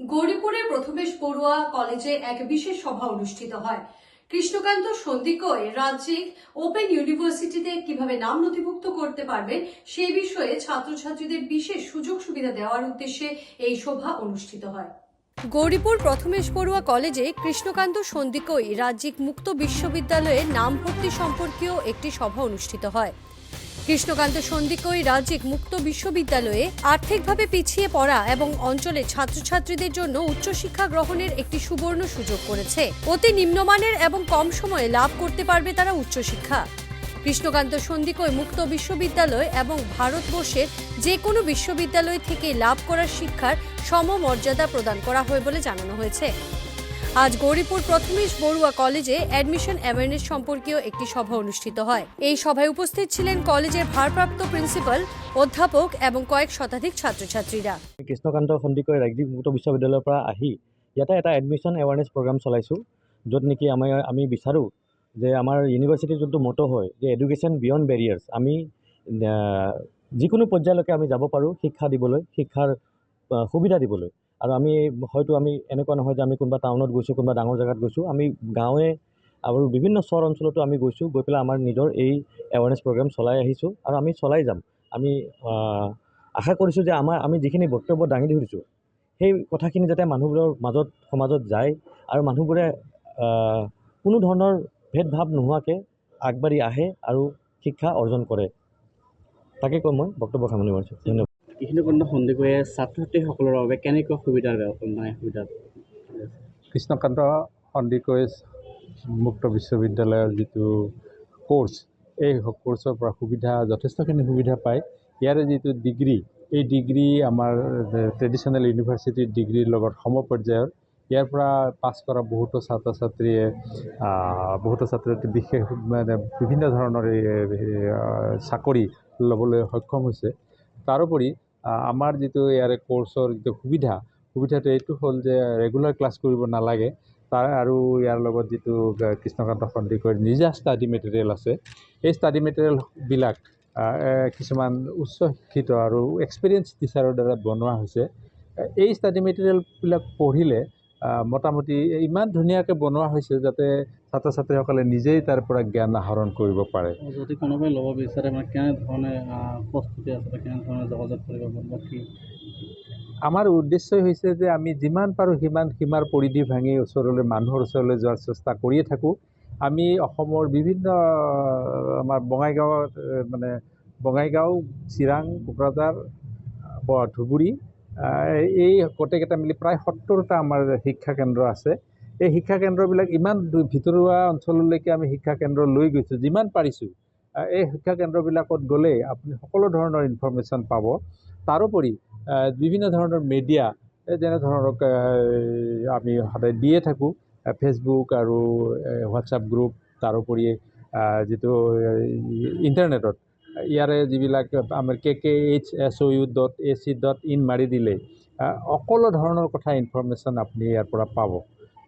গৌরীপুরের প্রথমেশ বড়ুয়া কলেজে এক বিশেষ সভা অনুষ্ঠিত হয়। কৃষ্ণকান্ত সন্দিকয় রাজ্যিক ওপেন ইউনিভার্সিটিতে কীভাবে নাম নথিভুক্ত করতে পারবেন সেই বিষয়ে ছাত্রছাত্রীদের বিশেষ সুযোগ সুবিধা দেওয়ার উদ্দেশ্যে এই সভা অনুষ্ঠিত হয়। গৌরীপুর প্রথমেশ বড়ুয়া কলেজে কৃষ্ণকান্ত সন্দিকই রাজ্যিক মুক্ত বিশ্ববিদ্যালয়ে নাম ভর্তি সম্পর্কীয় একটি সভা অনুষ্ঠিত হয়। কৃষ্ণকান্ত সন্দিকই রাজ্যিক মুক্ত বিশ্ববিদ্যালয়ে আর্থিকভাবে পিছিয়ে পড়া এবং অঞ্চলের ছাত্রছাত্রীদের জন্য উচ্চশিক্ষা গ্রহণের একটি সুবর্ণ সুযোগ করেছে। অতি নিম্নমানের এবং কম সময়ে লাভ করতে পারবে তারা উচ্চশিক্ষা। কৃষ্ণকান্ত সন্দিকই মুক্ত বিশ্ববিদ্যালয় এবং ভারতবর্ষের যে কোনো বিশ্ববিদ্যালয় থেকে লাভ করার শিক্ষার সমমর্যাদা প্রদান করা হয় বলে জানানো হয়েছে। আজ গৌরীপুর প্রথমেশ বড়ুয়া কলেজে অ্যাডমিশন অ্যাওয়ারনেস সম্পর্কীয় একটি সভা অনুষ্ঠিত হয়। এই সভায় উপস্থিত ছিলেন কলেজের ভারপ্রাপ্ত প্রিন্সিপাল, অধ্যাপক এবং কয়েক শতাধিক ছাত্রছাত্রীরা। কৃষ্ণকান্ত সন্দিকৈ ৰাজ্যিক মুক্ত বিশ্ববিদ্যালয়ৰ পৰা আহি ইয়াতে এটা এডমিশ্যন এৱাৰনেছ প্ৰগ্ৰাম চলাইছোঁ, য'ত নেকি আমাৰ আমি বিচাৰোঁ যে আমাৰ ইউনিভাৰ্চিটিৰ যোনটো মটো হয়, যে এডুকেশ্যন বিয়ণ্ড বেৰিয়াৰ্ছ আমি যিকোনো পৰ্যায়লৈকে আমি যাব পাৰোঁ শিক্ষা দিবলৈ, শিক্ষাৰ সুবিধা দিবলৈ। আৰু আমি হয়তো আমি এনেকুৱা নহয় যে আমি কোনোবা টাউনত গৈছোঁ কোনোবা ডাঙৰ জেগাত গৈছোঁ। আমি গাঁৱে আৰু বিভিন্ন চৰ অঞ্চলতো আমি গৈছোঁ গৈ পেলাই আমাৰ নিজৰ এই এৱাৰনেছ প্ৰগ্ৰাম চলাই আহিছোঁ আৰু আমি চলাই যাম। আমি আশা কৰিছোঁ যে আমাৰ আমি যিখিনি বক্তব্য দাঙি ধৰিছোঁ সেই কথাখিনি যাতে মানুহবোৰৰ মাজত সমাজত যায় আৰু মানুহবোৰে কোনো ধৰণৰ ভেদভাৱ নোহোৱাকৈ আগবাঢ়ি আহে আৰু শিক্ষা অৰ্জন কৰে। তাকে কৈ মই বক্তব্য সামৰণি মাৰিছোঁ। ধন্যবাদ। কৃষ্ণকান্ত সন্দিকৈয়ে ছাত্ৰ ছাত্ৰীসকলৰ বাবে কেনেকুৱা সুবিধা মানে সুবিধা? কৃষ্ণকান্ত সন্দিকৈ মুক্ত বিশ্ববিদ্যালয়ৰ যিটো কোৰ্চ এই কোৰ্চৰ পৰা সুবিধা যথেষ্টখিনি সুবিধা পায়। ইয়াৰে যিটো ডিগ্ৰী এই ডিগ্ৰী আমাৰ ট্ৰেডিশ্যনেল ইউনিভাৰ্চিটিৰ ডিগ্ৰীৰ লগত সমপৰ্যায়ৰ। ইয়াৰ পৰা পাছ কৰা বহুতো ছাত্ৰ ছাত্ৰীয়ে বহুতো ছাত্ৰ বিশেষ মানে বিভিন্ন ধৰণৰ চাকৰি ল'বলৈ সক্ষম হৈছে। তাৰোপৰি আমাৰ যিটো ইয়াৰে কোৰ্চৰ যিটো সুবিধা সুবিধাটো এইটো হ'ল যে ৰেগুলাৰ ক্লাছ কৰিব নালাগে। তাৰ আৰু ইয়াৰ লগত যিটো কৃষ্ণকান্ত সন্দিকৈৰ নিজা ষ্টাডি মেটেৰিয়েল আছে। এই ষ্টাডি মেটেৰিয়েলবিলাক কিছুমান উচ্চ শিক্ষিত আৰু এক্সপিৰিয়েঞ্চ টিচাৰৰ দ্বাৰা বনোৱা হৈছে। এই ষ্টাডি মেটেৰিয়েলবিলাক পঢ়িলে মোটামুটি ইমান ধুনীয়াকৈ বনোৱা হৈছে যাতে ছাত্ৰ ছাত্ৰীসকলে নিজেই তাৰ পৰা জ্ঞান আহৰণ কৰিব পাৰে। যদি কোনোবাই ল'ব বিচাৰে মানে কেনেধৰণে প্ৰস্তুতি আছে কেনেধৰণে যোগাযোগ কৰিব পাৰিব বা কি? আমাৰ উদ্দেশ্যই হৈছে যে আমি যিমান পাৰোঁ সিমান সীমাৰ পৰিধি ভাঙি ওচৰলৈ মানুহৰ ওচৰলৈ যোৱাৰ চেষ্টা কৰিয়ে থাকোঁ। আমি অসমৰ বিভিন্ন আমাৰ বঙাইগাঁৱত মানে বঙাইগাঁও চিৰাং কোকৰাঝাৰ ধুবুৰী এই গোটেইকেইটা মিলি প্ৰায় সত্তৰটা আমাৰ শিক্ষা কেন্দ্ৰ আছে। এই শিক্ষা কেন্দ্ৰবিলাক ইমান ভিতৰুৱা অঞ্চললৈকে আমি শিক্ষা কেন্দ্ৰ লৈ গৈছোঁ যিমান পাৰিছোঁ। এই শিক্ষা কেন্দ্ৰবিলাকত গ'লে আপুনি সকলো ধৰণৰ ইনফৰ্মেশ্যন পাব। তাৰোপৰি বিভিন্ন ধৰণৰ মিডিয়া এই যেনে ধৰক আহ, আমি সদায় দিয়ে থাকোঁ ফেচবুক আৰু হোৱাটছআপ গ্ৰুপ তাৰোপৰি যিটো ইণ্টাৰনেটত ইয়াৰে যিবিলাক আমাৰ K K H S O' U dot A C dot in মাৰি দিলে সকলো ধৰণৰ কথা ইনফৰ্মেশ্যন আপুনি ইয়াৰ পৰা পাব।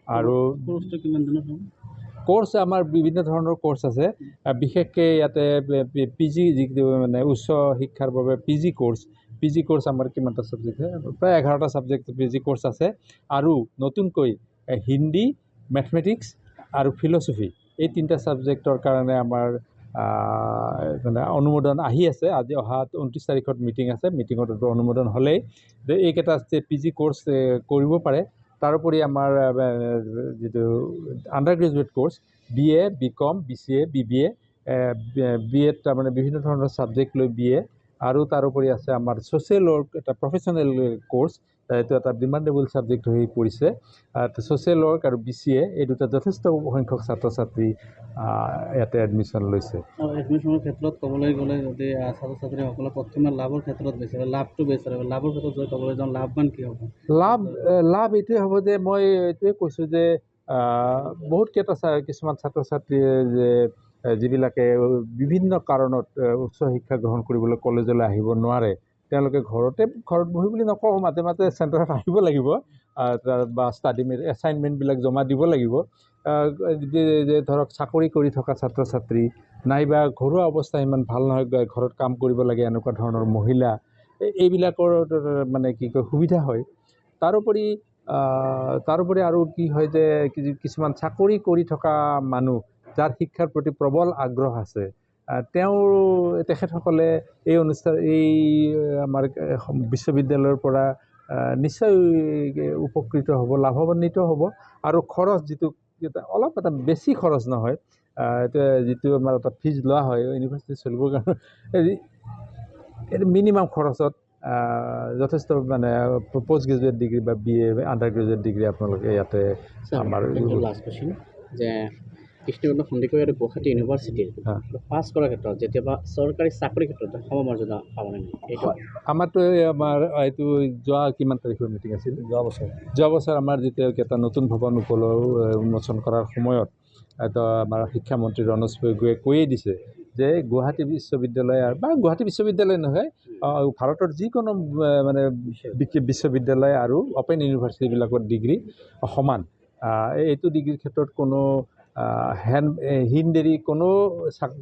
আৰু কোৰ্চটো কিমান কোৰ্চ আমাৰ বিভিন্ন ধৰণৰ কোৰ্চ আছে। বিশেষকৈ ইয়াতে পি জি যিটো মানে উচ্চ শিক্ষাৰ বাবে P G course P G course আমাৰ কিমানটা ছাবজেক্ট প্ৰায় এঘাৰটা ছাবজেক্ট পি জি কোৰ্চ আছে। আৰু নতুনকৈ হিন্দী মেথমেটিক্স আৰু ফিল'চফি এই তিনিটা ছাবজেক্টৰ কাৰণে আমাৰ মানে অনুমোদন আহি আছে। আজি অহা ঊনত্ৰিছ তাৰিখত মিটিং আছে। মিটিঙত অনুমোদন হ'লেই যে এইকেইটা পি জি কোৰ্চ কৰিব পাৰে। তাৰোপৰি আমাৰ যিটো under graduate course B A B com B C A B B A B এত তাৰমানে বিভিন্ন ধৰণৰ ছাবজেক্ট লৈ বি এ আৰু তাৰোপৰি আছে আমাৰ ছ'চিয়েল ৱৰ্ক এটা প্ৰফেশ্যনেল কোৰ্চ এইটো এটা ডিমাণ্ডেবল ছাবজেক্ট হৈ পৰিছে। ছ'চিয়েল ৱৰ্ক আৰু বি চি এ এই দুটা যথেষ্ট সংখ্যক ছাত্ৰ ছাত্ৰী ইয়াতে এডমিশ্যন লৈছে। এডমিশ্যনৰ ক্ষেত্ৰত ক'বলৈ গ'লে যদি ছাত্ৰ ছাত্ৰীসকলে প্ৰথমে লাভৰ ক্ষেত্ৰত বিচাৰে লাভটো বিচাৰে লাভৰ ক্ষেত্ৰত যদি ক'বলৈ যাওঁ লাভৱান কি হ'ব? লাভ লাভ এইটোৱে হ'ব যে মই এইটোৱে কৈছোঁ যে আহ, বহুতকেইটা ছা- কিছুমান ছাত্ৰ ছাত্ৰীয়ে যে যিবিলাকে বিভিন্ন কাৰণত উচ্চ শিক্ষা গ্ৰহণ কৰিবলৈ কলেজলৈ আহিব নোৱাৰে তেওঁলোকে ঘৰতে ঘৰত বহি বুলি নকওঁ মাজে মাজে চেণ্টাৰত আহিব লাগিব বা ষ্টাডি এছাইনমেণ্টবিলাক জমা দিব লাগিব। ধৰক চাকৰি কৰি থকা ছাত্ৰ ছাত্ৰী নাইবা ঘৰুৱা অৱস্থা ইমান ভাল নহয় ঘৰত কাম কৰিব লাগে এনেকুৱা ধৰণৰ মহিলা এই- এইবিলাকৰ মানে কি কয় সুবিধা হয়। তাৰোপৰি তাৰোপৰি আৰু কি হয় যে কিছুমান চাকৰি কৰি থকা মানুহ যাৰ শিক্ষাৰ প্ৰতি প্ৰবল আগ্ৰহ আছে তেওঁৰ তেখেতসকলে এই অনুষ্ঠান এই আমাৰ বিশ্ববিদ্যালয়ৰ পৰা নিশ্চয় উপকৃত হ'ব লাভান্বিত হ'ব। আৰু খৰচ যিটো অলপ এটা বেছি খৰচ নহয় এতিয়া যিটো আমাৰ এটা ফিজ লোৱা হয় ইউনিভাৰ্চিটি চলিবৰ কাৰণে এই- এইটো মিনিমাম খৰচত যথেষ্ট মানে পষ্ট গ্ৰেজুৱেট ডিগ্ৰী বা B A under graduate degree আপোনালোকে ইয়াতে আমাৰ লাষ্ট কুৱেশ্যন যে কৃষ্ণকান্ত সন্দিকৈ আৰু গুৱাহাটী ইউনিভাৰ্চিটিৰ। পাছ কৰাৰ ক্ষেত্ৰত যেতিয়াবা চৰকাৰী চাকৰিৰ ক্ষেত্ৰত সমমৰ্যাদা পাবনে নাই এইটো আমাৰতো এই আমাৰ এইটো যোৱা কিমান তাৰিখৰ মিটিং আছিল? যোৱা বছৰ। যোৱা বছৰ আমাৰ যেতিয়া এটা নতুন ভৱন উপল উন্মোচন কৰাৰ সময়ত এইটো আমাৰ শিক্ষামন্ত্ৰী ৰণোজ পেগুৱে কৈয়ে দিছে যে গুৱাহাটী বিশ্ববিদ্যালয় আৰু- বা গুৱাহাটী বিশ্ববিদ্যালয় নহয় ভাৰতৰ যিকোনো মানে বিশ্ববিদ্যালয় আৰু অ'পেন ইউনিভাৰ্চিটিবিলাকৰ ডিগ্ৰী সমান। এইটো ডিগ্ৰীৰ ক্ষেত্ৰত কোনো হেণ্ড হিনদেৰি কোনো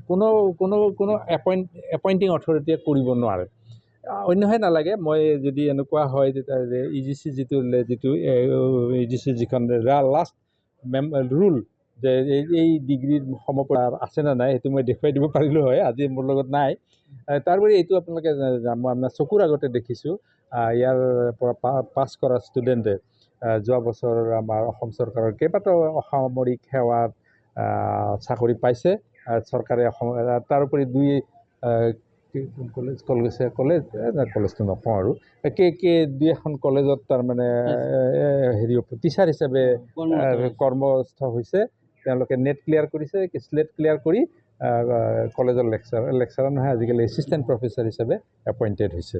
কোনো কোনো কোনো এপইণ্ট এপইণ্টিং অথৰিটিয়ে কৰিব নোৱাৰে। অন্যহে নালাগে মই যদি এনেকুৱা হয় তেতিয়া ই জি চি যিটো যিটো ই জি চি যিখন লাষ্ট মেম ৰুল যে এই ডিগ্ৰীৰ সমপৰা আছে নে নাই সেইটো মই দেখুৱাই দিব পাৰিলোঁ হয় আজি মোৰ লগত নাই। তাৰোপৰি এইটো আপোনালোকে মই আপোনাৰ চকুৰ আগতে দেখিছোঁ ইয়াৰ পৰা পাছ কৰা ষ্টুডেণ্টে যোৱা বছৰ আমাৰ অসম চৰকাৰৰ কেইবাটাও অসামৰিক সেৱাত চাকৰি পাইছে। চৰকাৰে তাৰোপৰি দুই কলেজ কলেজ কলেজ কলেজটো নকওঁ আৰু। কে কে দুই এখন কলেজত তাৰমানে হেৰি টিচাৰ হিচাপে কৰ্মস্থ হৈছে। তেওঁলোকে নেট ক্লিয়াৰ কৰিছে স্লেট ক্লিয়াৰ কৰি কলেজৰ লেকচাৰ লেকচাৰাৰ নহয় আজিকালি এছিষ্টেণ্ট প্ৰফেচাৰ হিচাপে এপইণ্টেড হৈছে।